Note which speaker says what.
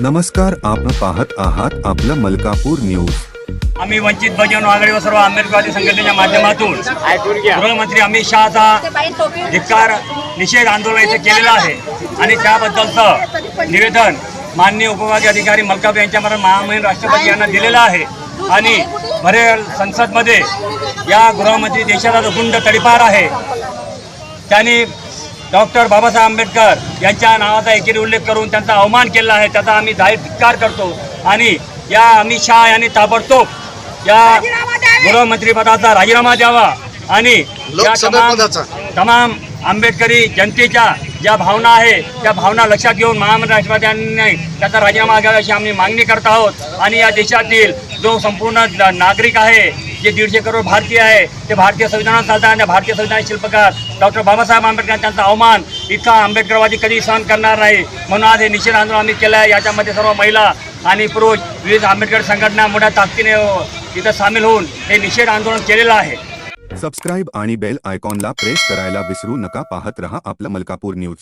Speaker 1: नमस्कार आपण पाहत आहात आपलं मलकापूर न्यूज.
Speaker 2: आम्ही वंचित बहुजन आघाडी व सर्व आंबेडकरवादी संघटनेच्या माध्यमातून गृहमंत्री अमित शहाचा धिक्कार निषेध आंदोलन इथे केलेलं आहे. आणि त्याबद्दलचं निवेदन माननीय उपविभागीय अधिकारी मलकापूर यांच्यामार्फत महामहिम राष्ट्रपती यांना दिलेलं आहे. आणि भरेल संसदमध्ये या गृहमंत्री देशाचा जो गुंड तडीपार आहे त्यांनी डॉक्टर बाबासाहेब आंबेडकर यांच्या नावाचा एकेरी उल्लेख करून त्यांचा अवमान केला आहे. त्याचा आम्ही जाहीर धिक्कार करतो. आणि या अमित शहा यांनी ताबडतोब या गृहमंत्रीपदाचा राजीनामा द्यावा. आणि या तमाम. तमाम आंबेडकरी जनतेच्या ज्या भावना आहे त्या भावना लक्षात घेऊन महामंडळ राष्ट्रपतींनी त्याचा राजीनामा घ्यावा अशी आम्ही मागणी करत आहोत. आणि या देशातील जो संपूर्ण न- नागरिक आहे जे दीडशे करोड भारतीय आहे ते भारतीय संविधानात चालतात आणि भारतीय संविधान शिल्पकार डॉक्टर बाबासाहेब आंबेडकर त्यांचा अवमान इतका आंबेडकरवादी कधी सहन करणार नाही. म्हणून आज हे निषेध आंदोलन आम्ही केलं आहे याच्यामध्ये सर्व महिला आणि पुरुष विविध आंबेडकर संघटना मोठ्या ताकदीने इथं सामील होऊन हे निषेध आंदोलन केलेलं आहे.
Speaker 1: सबस्क्राईब आणि बेल आयकॉनला प्रेस करायला विसरू नका. पाहत रहा आपलं मलकापूर न्यूज